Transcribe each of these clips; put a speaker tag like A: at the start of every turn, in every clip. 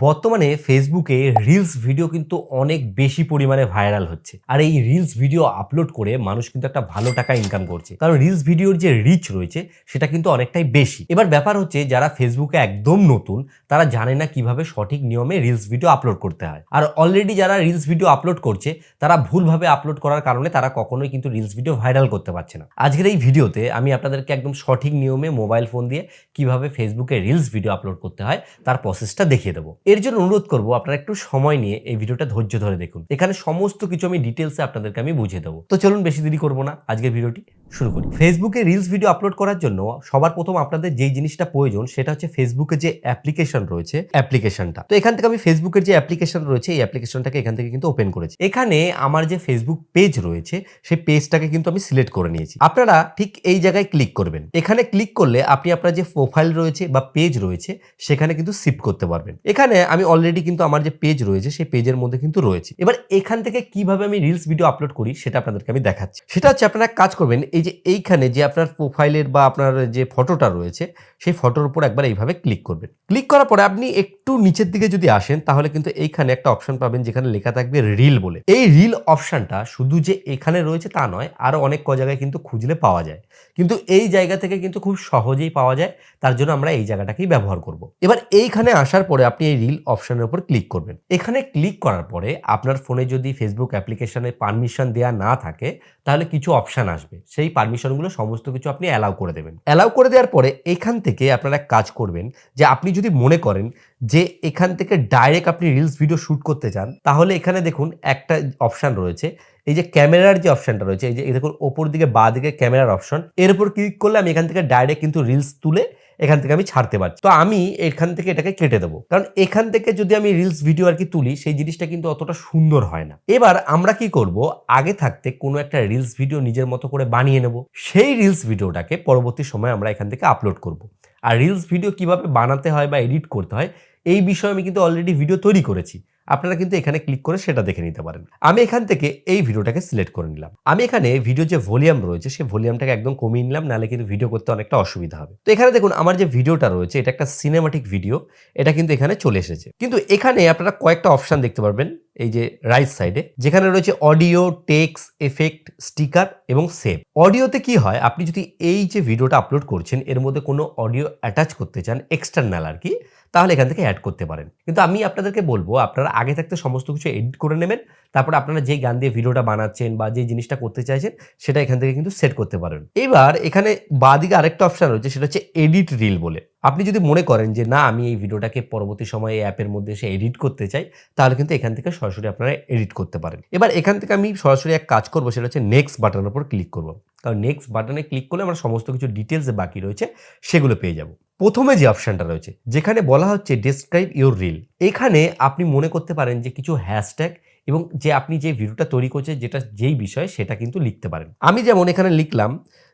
A: বর্তমানে ফেসবুকে reels video কিন্তু অনেক বেশি পরিমাণে ভাইরাল হচ্ছে। আর এই রিলস ভিডিও আপলোড করে মানুষ কিন্তু একটা ভালো টাকা ইনকাম করছে। কারণ রিলস ভিডিওর যে রিচ রয়েছে, সেটা কিন্তু অনেকটাই বেশি। এবার ব্যাপার হচ্ছে, যারা ফেসবুকে একদম নতুন, তারা জানে না কীভাবে সঠিক নিয়মে রিলস ভিডিও আপলোড করতে হয়। আর অলরেডি যারা রিলস ভিডিও আপলোড করছে, তারা ভুলভাবে আপলোড করার কারণে তারা কখনোই কিন্তু রিলস ভিডিও ভাইরাল করতে পারছে না। আজকের এই ভিডিওতে আমি আপনাদেরকে একদম সঠিক নিয়মে মোবাইল ফোন দিয়ে কীভাবে ফেসবুকে রিলস ভিডিও আপলোড করতে হয়, তার প্রসেসটা দেখিয়ে দেবো। এর জন্য অনুরোধ করব, আপনারা একটু সময় নিয়ে এই ভিডিওটা ধৈর্য ধরে দেখুন। এখানে সমস্ত কিছু আমি ডিটেলসে আপনাদেরকে আমি বুঝিয়ে দেবো। তো চলুন বেশি দেরি করব না, আজকের ভিডিওটি শুরু করি। ফেসবুকে রিলস ভিডিও আপলোড করার জন্য সবার প্রথম আপনাদের যেই জিনিসটা প্রয়োজন সেটা হচ্ছে ফেসবুকে যে অ্যাপ্লিকেশন রয়েছে অ্যাপ্লিকেশনটা তো এখান থেকে আমি ফেসবুকের যে অ্যাপ্লিকেশন রয়েছে, এই অ্যাপ্লিকেশনটাকে এখান থেকে কিন্তু ওপেন করেছি। এখানে আমার যে ফেসবুক পেজ রয়েছে, সেই পেজটাকে কিন্তু আমি সিলেক্ট করে নিয়েছি। আপনারা ঠিক এই জায়গায় ক্লিক করবেন। এখানে ক্লিক করলে আপনি আপনার যে প্রোফাইল রয়েছে বা পেজ রয়েছে, সেখানে কিন্তু শিফট করতে পারবেন। এখানে আমি অলরেডি কিন্তু আমার যে পেজ রয়েছে, সেই পেজের মধ্যে কিন্তু রয়েছে। এবার এখান থেকে কীভাবে আমি রিলস ভিডিও আপলোড করি, সেটা আপনাদেরকে আমি দেখাচ্ছি। সেটা হচ্ছে আপনারা কাজ করবেন, এই যে এইখানে যে আপনার প্রোফাইলের বা আপনার যে ফটোটা রয়েছে, সেই ফটোর উপর একবার এইভাবে ক্লিক করবেন। ক্লিক করার পরে আপনি একটু নিচের দিকে যদি আসেন, তাহলে কিন্তু এইখানে একটা অপশন পাবেন যেখানে লেখা থাকবে রিল বলে। এই রিল অপশনটা শুধু যে এখানে রয়েছে তা নয় আরও অনেক ক জায়গায় কিন্তু খুঁজলে পাওয়া যায়। কিন্তু এই জায়গা থেকে কিন্তু খুব সহজেই পাওয়া যায়, তার জন্য আমরা এই জায়গাটাকেই ব্যবহার করব। এবার এইখানে আসার পরে আপনি এই রিল অপশনের উপর ক্লিক করবেন। এখানে ক্লিক করার পরে আপনার ফোনে যদি ফেসবুক অ্যাপ্লিকেশনে পারমিশন দেওয়া না থাকে, তাহলে কিছু অপশান আসবে। সেই পারমিশনগুলো সমস্ত কিছু আপনি অ্যালাউ করে দেবেন। অ্যালাউ করে দেওয়ার পরে এখান থেকে আপনারা এক কাজ করবেন যে আপনি যদি মনে করেন যে এখান থেকে ডাইরেক্ট আপনি রিলস ভিডিও শ্যুট করতে চান, তাহলে এখানে দেখুন একটা অপশান রয়েছে। এই যে ক্যামেরার যে অপশানটা রয়েছে, এই যে দেখুন, ওপর দিকে বা দিকে ক্যামেরার অপশন এর উপর ক্লিক করলে আমি এখান থেকে ডাইরেক্ট কিন্তু রিলস তুলে এখান থেকে আমি ছাড়তে পারছি। তো আমি এখান থেকে এটাকে কেটে দেবো। কারণ এখান থেকে যদি আমি রিলস ভিডিও আর কি তুলি, সেই জিনিসটা কিন্তু অতটা সুন্দর হয় না। এবার আমরা কি করব? আগে থাকতে কোনো একটা রিলস ভিডিও নিজের মতো করে বানিয়ে নেব। সেই রিলস ভিডিওটাকে পরবর্তী সময় আমরা এখান থেকে আপলোড করব। আর রিলস ভিডিও কীভাবে বানাতে হয় বা এডিট করতে হয় এই বিষয়ে আমি কিন্তু অলরেডি ভিডিও তৈরি করেছি। আপনারা কিন্তু এখানে ক্লিক করে সেটা দেখে নিতে পারেন। আমি এখান থেকে এই ভিডিওটাকে সিলেক্ট করে নিলাম। আমি এখানে ভিডিও যে ভলিউম রয়েছে সেই ভলিউমটাকে একদম কমিয়ে নিলাম, নাহলে কিন্তু ভিডিও করতে অনেকটা অসুবিধা হবে। তো এখানে দেখুন, আমার যে ভিডিওটা রয়েছে, এটা একটা সিনেমাটিক ভিডিও এটা কিন্তু এখানে চলে এসেছে। কিন্তু এখানে আপনারা কয়েকটা অপশন দেখতে পারবেন, এই যে রাইট সাইডে যেখানে রয়েছে অডিও টেক্স এফেক্ট স্টিকার এবং সেভ অডিওতে কি হয়, আপনি যদি এই যে ভিডিওটা আপলোড করছেন, এর মধ্যে কোনো অডিও অ্যাটাচ করতে চান এক্সটার্নাল আর কি তাহলে এখান থেকে অ্যাড করতে পারেন। কিন্তু আমি আপনাদেরকে বলব, আপনারা আগে থাকতে সমস্ত কিছু এডিট করে নেবেন, তারপরে আপনারা যেই গান দিয়ে ভিডিওটা বানাচ্ছেন বা যে জিনিসটা করতে চাইছেন, সেটা এখান থেকে কিন্তু সেট করতে পারেন। এবার এখানে বাদিকে আরেকটা অপশন রয়েছে, সেটা হচ্ছে এডিট রিল বলে। আপনি যদি মনে করেন যে, না, আমি এই ভিডিওটাকে পরবর্তী সময়ে অ্যাপের মধ্যে এসে এডিট করতে চাই, তাহলে কিন্তু এখান থেকে সরাসরি আপনারা এডিট করতে পারেন। এবার এখান থেকে আমি সরাসরি এক কাজ করব, সেটা হচ্ছে নেক্সট বাটনের উপর ক্লিক করব। কারণ নেক্সট বাটনে ক্লিক করলে আমরা সমস্ত কিছু ডিটেলস বাকি রয়েছে, সেগুলো পেয়ে যাব। প্রথমে যে অপশানটা রয়েছে, যেখানে বলা হচ্ছে ডিসক্রাইব ইউর রিল এখানে আপনি মনে করতে পারেন যে কিছু হ্যাশট্যাগ এবং যে আপনি যে ভিডিওটা তৈরি করছে যেটা যেই বিষয় সেটা কিন্তু লিখতে পারেন। আমি যেমন এখানে লিখলাম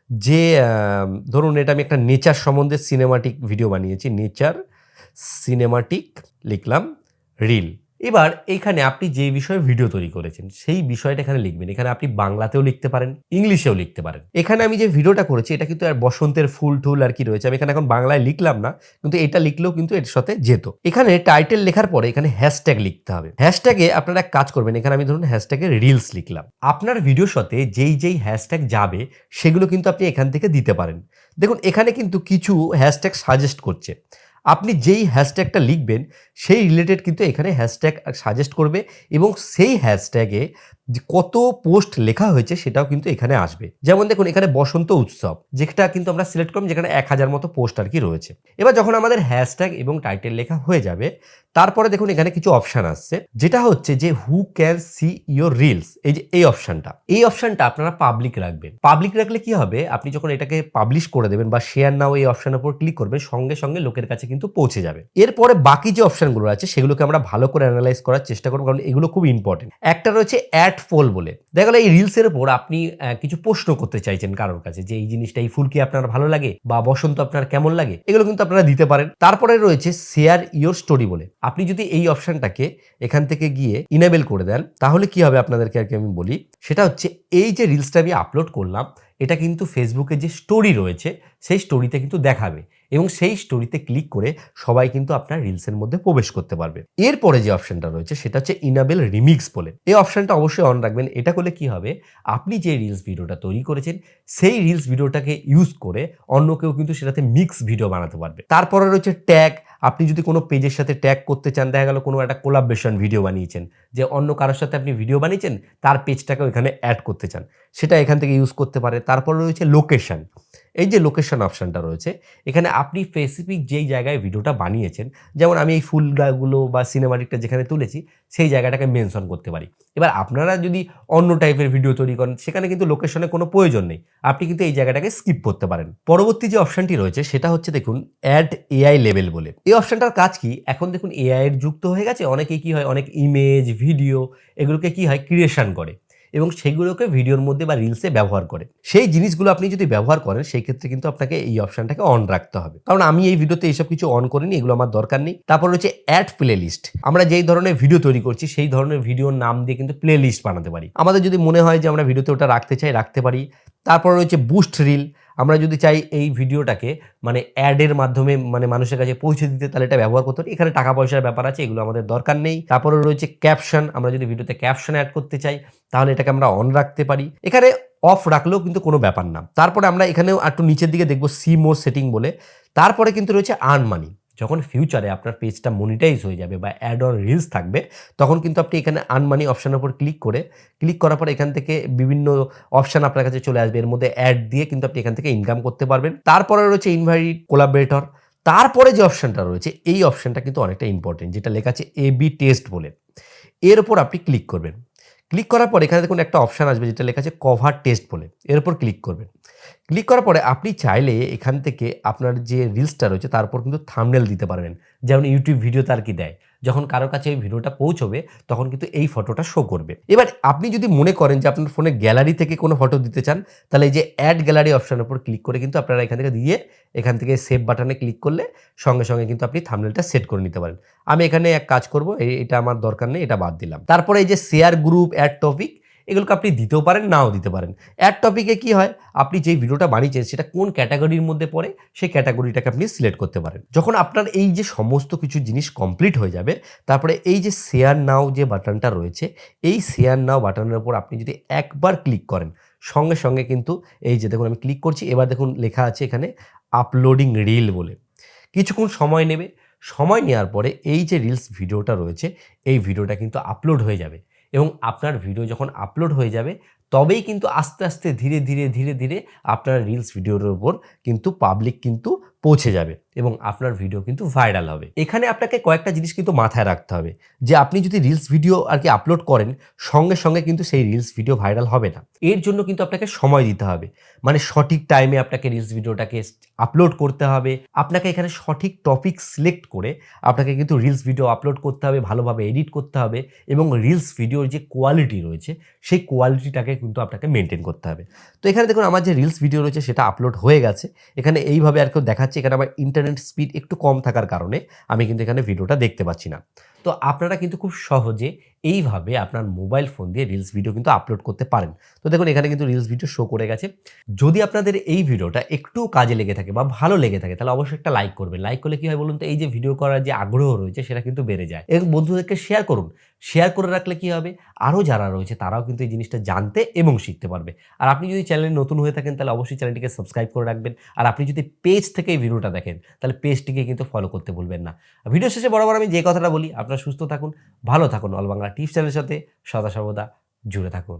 A: যে ধরুন এটা আমি একটা নেচার সম্বন্ধে সিনেমাটিক ভিডিও বানিয়েছি, নেচার সিনেমাটিক লিখলাম রিল এবার এখানে আপনি যে বিষয়ে ভিডিও তৈরি করেছেন, সেই বিষয়টা এখানে লিখবেন। এখানে আপনি বাংলাতেও লিখতে পারেন, ইংলিশেও লিখতে পারেন। এখানে আমি যে ভিডিওটা করেছি, এটা কিন্তু আর বসন্তের ফুল টুল আর কি রয়েছে। আমি এখানে এখন বাংলায় লিখলাম না, কিন্তু এটা লিখলেও কিন্তু এর সাথে যেত। এখানে টাইটেল লেখার পরে এখানে হ্যাশট্যাগ লিখতে হবে। হ্যাশট্যাগে আপনারা এক কাজ করবেন, এখানে আমি ধরুন হ্যাশট্যাগে রিলস লিখলাম। আপনার ভিডিওর সাথে যেই যেই হ্যাশট্যাগ যাবে, সেগুলো কিন্তু আপনি এখান থেকে দিতে পারেন। দেখুন, এখানে কিন্তু কিছু হ্যাশট্যাগ সাজেস্ট করছে। আপনি যেই হ্যাশট্যাগটা লিখবেন সেই রিলেটেড কিন্তু এখানে হ্যাশট্যাগ সাজেস্ট করবে এবং সেই হ্যাশট্যাগে কত পোস্ট লেখা হয়েছে সেটাও কিন্তু এখানে আসবে। যেমন দেখুন, এখানে বসন্ত উৎসব, যেটা কিন্তু আমরা সিলেক্ট করলাম যেখানে এক হাজার মতো পোস্ট আর কি রয়েছে। এবার যখন আমাদের হ্যাশট্যাগ এবং টাইটেল লেখা হয়ে যাবে, তারপরে দেখুন এখানে কিছু অপশান আসছে, যেটা হচ্ছে যে who can see your reels, এই যে এই অপশানটা। এই অপশানটা আপনারা পাবলিক রাখবেন। পাবলিক রাখলে কি হবে? আপনি যখন এটাকে পাবলিশ করে দেবেন বা শেয়ার নাও এই অপশানের উপর ক্লিক করবেন, সঙ্গে সঙ্গে লোকের কাছে কিন্তু পৌঁছে যাবে। এরপরে বাকি যে অপশানগুলো আছে, সেগুলোকে আমরা ভালো করে অ্যানালাইজ করার চেষ্টা করব, কারণ এগুলো খুব ইম্পর্টেন্ট। একটা রয়েছে অ্যাড পোল বলে। দেখা গেলো এই রিলসের উপর আপনি কিছু প্রশ্ন করতে চাইছেন কারোর কাছে যে, এই জিনিসটা, এই ফুল কি আপনার ভালো লাগে? বা বসন্ত আপনার কেমন লাগে? এগুলো কিন্তু আপনারা দিতে পারেন। তারপরে রয়েছে শেয়ার ইয়োর স্টোরি বলে। আপনি যদি এই অপশনটাকে এখান থেকে গিয়ে ইনেবেল করে দেন, তাহলে কি হবে আপনাদেরকে আর কি আমি বলি? সেটা হচ্ছে, এই যে রিলসটা আমি আপলোড করলাম, এটা কিন্তু ফেসবুকে যে স্টোরি রয়েছে, সেই স্টোরিতে কিন্তু দেখাবে। এবং সেই স্টোরিতে ক্লিক করে সবাই কিন্তু আপনার রিলসের মধ্যে প্রবেশ করতে পারবে। এরপরে যে অপশনটা রয়েছে, সেটা হচ্ছে ইনাবেল রিমিক্স বলে। এই অপশনটা অবশ্যই অন রাখবেন। এটা করলে কি হবে? আপনি যে রিলস ভিডিওটা তৈরি করেছেন, সেই রিলস ভিডিওটাকে ইউজ করে অন্য কেউ কিন্তু সেটাতে মিক্স ভিডিও বানাতে পারবে। তারপরে রয়েছে ট্যাগ আপনি যদি কোনো পেজের সাথে ট্যাগ করতে চান, দেখা গেল কোনো একটা কোলাবরেশন ভিডিও বানিয়েছেন, যে অন্য কারোর সাথে আপনি ভিডিও বানিয়েছেন, তার পেজটাকে ওইখানে অ্যাড করতে চান, সেটা এখান থেকে ইউজ করতে পারে। তারপরে রয়েছে লোকেশন এই যে লোকেশন অপশানটা রয়েছে, এখানে আপনি স্পেসিফিক যেই জায়গায় ভিডিওটা বানিয়েছেন, যেমন আমি এই ফুলগুলো বা সিনেমাটিকটা যেখানে তুলেছি, সেই জায়গাটাকে মেনশন করতে পারি। এবার আপনারা যদি অন্য টাইপের ভিডিও তৈরি করেন, সেখানে কিন্তু লোকেশনের কোনো প্রয়োজন নেই। আপনি কিন্তু এই জায়গাটাকে স্কিপ করতে পারেন। পরবর্তী যে অপশানটি রয়েছে, সেটা হচ্ছে দেখুন অ্যাড এআই লেভেল বলে। এই অপশানটার কাজ কি? এখন দেখুন এআই এর যুক্ত হয়ে গেছে, অনেকে কি হয়, অনেক ইমেজ ভিডিও এগুলোকে কি হয় ক্রিয়েশন করে। এবং সেগুলোকে ভিডিওর মধ্যে বা রিলসে ব্যবহার করে। সেই জিনিসগুলো আপনি যদি ব্যবহার করেন, সেই ক্ষেত্রে কিন্তু আপনাকে এই অপশনটাকে অন রাখতে হবে। কারণ আমি এই ভিডিওতে এইসব কিছু অন করিনি, এগুলো আমার দরকার নেই। তারপর হচ্ছে অ্যাড প্লে লিস্ট আমরা যেই ধরনের ভিডিও তৈরি করছি, সেই ধরনের ভিডিওর নাম দিয়ে কিন্তু প্লে লিস্ট বানাতে পারি। আমাদের যদি মনে হয় যে আমরা ভিডিওতে ওটা রাখতে চাই, রাখতে পারি। তারপর রয়েছে বুস্ট রিল আমরা যদি চাই এই ভিডিওটাকে মানে অ্যাডের মাধ্যমে মানে মানুষের কাছে পৌঁছে দিতে, তাহলে এটা ব্যবহার করতে পারি। এখানে টাকা পয়সার ব্যাপার আছে, এগুলো আমাদের দরকার নেই। তারপরে রয়েছে ক্যাপশন আমরা যদি ভিডিওতে ক্যাপশন অ্যাড করতে চাই, তাহলে এটাকে আমরা অন রাখতে পারি। এখানে অফ রাখলেও কিন্তু কোনো ব্যাপার না। তারপরে আমরা এখানেও একটু নিচের দিকে দেখব সি মোর সেটিং বলে। তারপরে কিন্তু রয়েছে আর্ন মানি যখন ফিউচারে আপনার পেজটা মনিটাইজ হয়ে যাবে বা অ্যাড অন রিলস থাকবে, তখন কিন্তু আপনি এখানে আনমানি অপশানের উপর ক্লিক করে ক্লিক করার পর এখান থেকে বিভিন্ন অপশান আপনার কাছে চলে আসবে। এর মধ্যে অ্যাড দিয়ে কিন্তু আপনি এখান থেকে ইনকাম করতে পারবেন। তারপরে রয়েছে ইনভাইট কোলাবরেটর তারপরে যে অপশানটা রয়েছে, এই অপশানটা কিন্তু অনেকটা ইম্পর্টেন্ট যেটা লেখা আছে এ বি টেস্ট বলে। এর ওপর আপনি ক্লিক করবেন। ক্লিক করার পর এখানে দেখুন একটা অপশান আসবে যেটা লেখা আছে কভার টেস্ট বলে। এর উপর ক্লিক করবেন। ক্লিক করার পরে আপনি চাইলে এখান থেকে আপনার যে রিলসটা রয়েছে তারপর কিন্তু থামনেল দিতে পারবেন। যেমন ইউটিউব ভিডিও তার কি দেয়? যখন কারোর কাছে এই ভিডিওটা পৌঁছবে, তখন কিন্তু এই ফটোটা শো করবে। এবার আপনি যদি মনে করেন যে আপনার ফোনে গ্যালারি থেকে কোনো ফটো দিতে চান, তাহলে এই যে অ্যাড গ্যালারি অপশানের উপর ক্লিক করে কিন্তু আপনারা এখান থেকে দিয়ে, এখান থেকে সেভ বাটনে ক্লিক করলে সঙ্গে সঙ্গে কিন্তু আপনি থামনেলটা সেট করে নিতে পারেন। আমি এখানে এক কাজ করব এটা আমার দরকার নেই, এটা বাদ দিলাম। তারপরে এই যে শেয়ার গ্রুপ অ্যাড টপিক এগুলোকে আপনি দিতেও পারেন, নাও দিতে পারেন। অ্যাড টপিকে কি হয়? আপনি যেই ভিডিওটা বানিয়েছেন, সেটা কোন ক্যাটাগরির মধ্যে পড়ে, সেই ক্যাটাগরিটাকে আপনি সিলেক্ট করতে পারেন। যখন আপনার এই যে সমস্ত কিছু জিনিস কমপ্লিট হয়ে যাবে, তারপরে এই যে শেয়ার নাও যে বাটনটা রয়েছে, এই শেয়ার নাও বাটনের উপর আপনি যদি একবার ক্লিক করেন, সঙ্গে সঙ্গে কিন্তু এই যে দেখুন আমি ক্লিক করছি, এবার দেখুন লেখা আছে এখানে আপলোডিং রিল বলে। কিছুক্ষণ সময় নেবে, সময় নেওয়ার পরে এই যে রিলস ভিডিওটা রয়েছে, এই ভিডিওটা কিন্তু আপলোড হয়ে যাবে। এবং আপনার ভিডিও যখন আপলোড হয়ে যাবে তবেই কিন্তু আস্তে আস্তে ধীরে ধীরে ধীরে ধীরে আপনার রিলস ভিডিওর উপর কিন্তু পাবলিক কিন্তু পৌঁছে যাবে এবং আপনার ভিডিও কিন্তু ভাইরাল হবে। এখানে আপনাকে কয়েকটা জিনিস কিন্তু মাথায় রাখতে হবে। যে আপনি যদি রিলস ভিডিও আর কি আপলোড করেন, সঙ্গে সঙ্গে কিন্তু সেই রিলস ভিডিও ভাইরাল হবে না। এর জন্য কিন্তু আপনাকে সময় দিতে হবে। মানে সঠিক টাইমে আপনাকে রিলস ভিডিওটাকে আপলোড করতে হবে। আপনাকে এখানে সঠিক টপিক সিলেক্ট করে আপনাকে কিন্তু রিলস ভিডিও আপলোড করতে হবে, ভালোভাবে এডিট করতে হবে এবং রিলস ভিডিওর যে কোয়ালিটি রয়েছে, সেই কোয়ালিটিটাকে কিন্তু আপনাকে মেনটেন করতে হবে। তো এখানে দেখুন, আমার যে রিলস ভিডিও রয়েছে সেটা আপলোড হয়ে গেছে। এখানে এইভাবে আর কেউ দেখাচ্ছে, এখানে আমার ইন্টারনেট স্পিড একটু কম থাকার কারণে আমি কিন্তু এখানে ভিডিওটা দেখতে পাচ্ছি না। তো আপনারা কিন্তু খুব সহজে এইভাবে আপনার মোবাইল ফোন দিয়ে রিলস ভিডিও কিন্তু আপলোড করতে পারেন। তো দেখুন, এখানে কিন্তু রিলস ভিডিও শো করে গেছে। যদি আপনাদের এই ভিডিওটা একটু কাজে লেগে থাকে বা ভালো লেগে থাকে, তাহলে অবশ্যই একটা লাইক করবেন। লাইক করলে কি হয় বলুন তো, এই যে ভিডিও করার যে আগ্রহ রয়েছে, সেটা কিন্তু বেড়ে যায়। এবং বন্ধুদেরকে শেয়ার করুন। শেয়ার করে রাখলে কি হবে? আরও যারা রয়েছে, তারাও কিন্তু এই জিনিসটা জানতে এবং শিখতে পারবে। আর আপনি যদি চ্যানেলে নতুন হয়ে থাকেন, তাহলে অবশ্যই চ্যানেলটিকে সাবস্ক্রাইব করে রাখবেন। আর আপনি যদি পেজ থেকে এই ভিডিওটা দেখেন, তাহলে পেজটিকে কিন্তু ফলো করতে ভুলবেন না। ভিডিও শেষে বরাবর আমি যে কথাটা বলি আপনারা সুস্থ থাকুন ভালো থাকুন অল বাংলা টিপস চ্যানেলের সাথে সদা সর্বদা জুড়ে থাকুন।